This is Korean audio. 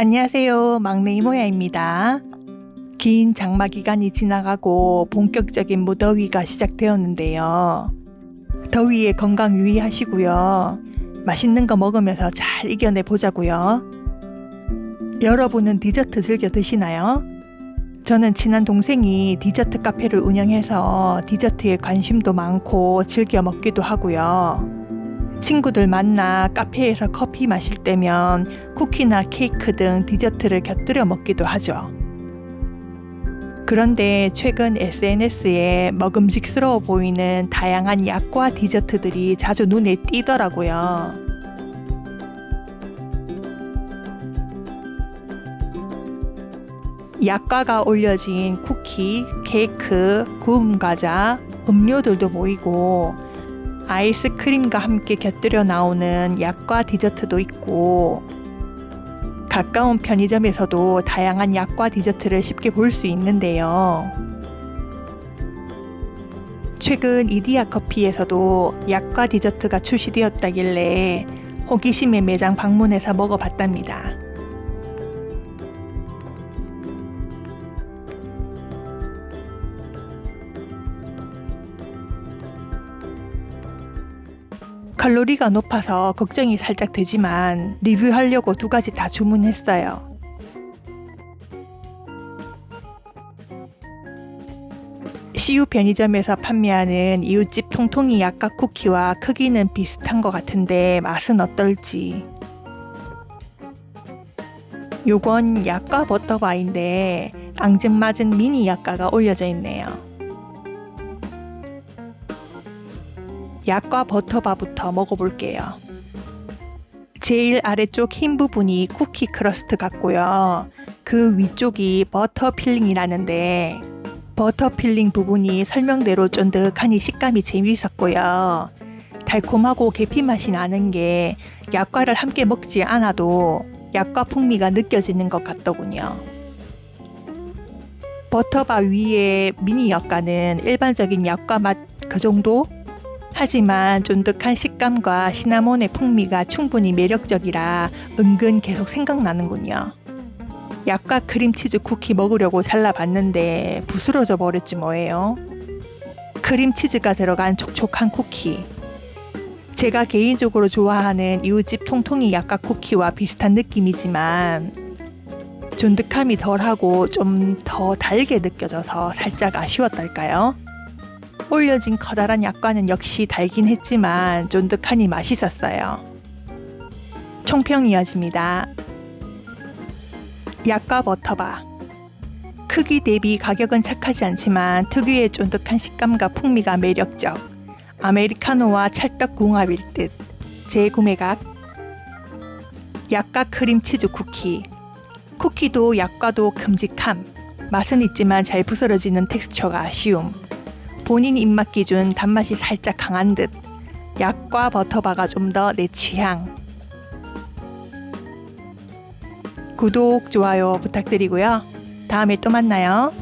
안녕하세요. 막내 이모야입니다. 긴 장마 기간이 지나가고 본격적인 무더위가 시작되었는데요. 더위에 건강 유의하시고요. 맛있는 거 먹으면서 잘 이겨내 보자고요. 여러분은 디저트 즐겨 드시나요? 저는 친한 동생이 디저트 카페를 운영해서 디저트에 관심도 많고 즐겨 먹기도 하고요. 친구들 만나 카페에서 커피 마실 때면 쿠키나 케이크 등 디저트를 곁들여 먹기도 하죠. 그런데 최근 SNS에 먹음직스러워 보이는 다양한 약과 디저트들이 자주 눈에 띄더라고요. 약과가 올려진 쿠키, 케이크, 구운 과자, 음료들도 보이고 아이스크림과 함께 곁들여 나오는 약과 디저트도 있고 가까운 편의점에서도 다양한 약과 디저트를 쉽게 볼 수 있는데요. 최근 이디야 커피에서도 약과 디저트가 출시되었다길래 호기심에 매장 방문해서 먹어봤답니다. 칼로리가 높아서 걱정이 살짝 되지만 리뷰하려고 두 가지 다 주문했어요. CU 편의점에서 판매하는 이웃집 통통이 약과 쿠키와 크기는 비슷한 것 같은데 맛은 어떨지. 요건 약과 버터바인데 앙증맞은 미니 약과가 올려져 있네요. 약과 버터바부터 먹어볼게요. 제일 아래쪽 흰 부분이 쿠키 크러스트 같고요. 그 위쪽이 버터 필링이라는데 버터 필링 부분이 설명대로 쫀득하니 식감이 재미있었고요. 달콤하고 계피 맛이 나는 게 약과를 함께 먹지 않아도 약과 풍미가 느껴지는 것 같더군요. 버터바 위에 미니 약과는 일반적인 약과 맛 그 정도? 하지만 쫀득한 식감과 시나몬의 풍미가 충분히 매력적이라 은근 계속 생각나는군요. 약과 크림치즈 쿠키 먹으려고 잘라봤는데 부스러져 버렸지 뭐예요. 크림치즈가 들어간 촉촉한 쿠키. 제가 개인적으로 좋아하는 이웃집 통통이 약과 쿠키와 비슷한 느낌이지만 쫀득함이 덜하고 좀 더 달게 느껴져서 살짝 아쉬웠달까요? 올려진 커다란 약과는 역시 달긴 했지만 쫀득하니 맛있었어요. 총평 이어집니다. 약과 버터바. 크기 대비 가격은 착하지 않지만 특유의 쫀득한 식감과 풍미가 매력적. 아메리카노와 찰떡궁합일 듯. 재구매각. 약과 크림 치즈 쿠키. 쿠키도 약과도 큼직함. 맛은 있지만 잘 부스러지는 텍스처가 아쉬움. 본인 입맛 기준 단맛이 살짝 강한 듯. 약과 버터바가 좀 더 내 취향. 구독, 좋아요 부탁드리고요. 다음에 또 만나요.